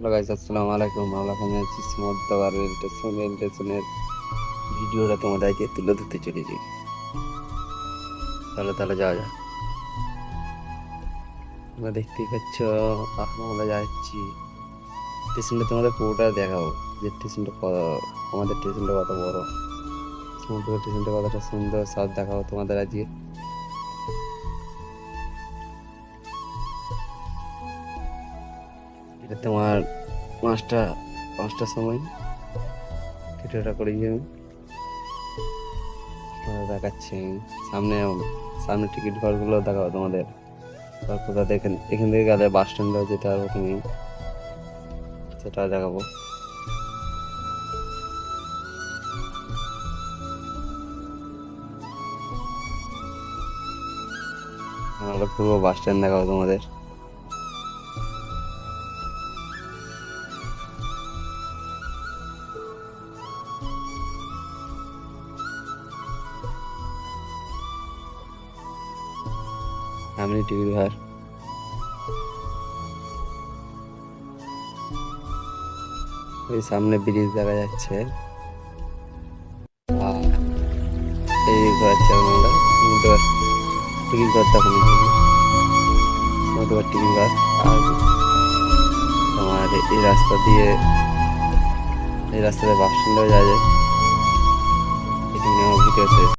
Hello guys, আসসালামু আলাইকুম। আমরা এখন যাচ্ছি মধ্যবার রেল স্টেশন স্টেশনের ভিডিওটা তোমাদেরকে তুলে ধরতে চলেছি। তাহলে তাহলে যাওয়া যাক। তোমরা দেখতেই পাচ্ছ, এখন আমরা যাচ্ছি স্টেশনটা তোমাদের পুরোটা দেখাবো যে স্টেশনটা আমাদের স্টেশনটা কত বড়। সমুদ্র স্টেশনটা কতটা সুন্দর, সব দেখাবো তোমাদের আজকে। তোমার পাঁচটা পাঁচটার সময়। ভিডিওটা করেছি আমি দেখাচ্ছি। সামনে সামনে টিকিট ঘরগুলো দেখাবো তোমাদের। কোথা দেখেন, এখান থেকে গেলে বাস স্ট্যান্ডেও যেতে পারব তুমি। সেটা দেখাবো। আমরা পুরো বাস স্ট্যান্ড দেখাবো তোমাদের। সামনে টিকিট ঘর ওই সামনে ব্রিজ দেখা যাচ্ছে। এই ঘোরাচ্ছে আমরা সমুদ্র টিকিট ঘর তখন সমুদ্র টিকিট ঘর। আর তোমার এই রাস্তা দিয়ে, এই রাস্তাতে বাস স্ট্যান্ডেও যাওয়া যায়। এটি নিয়ে আমার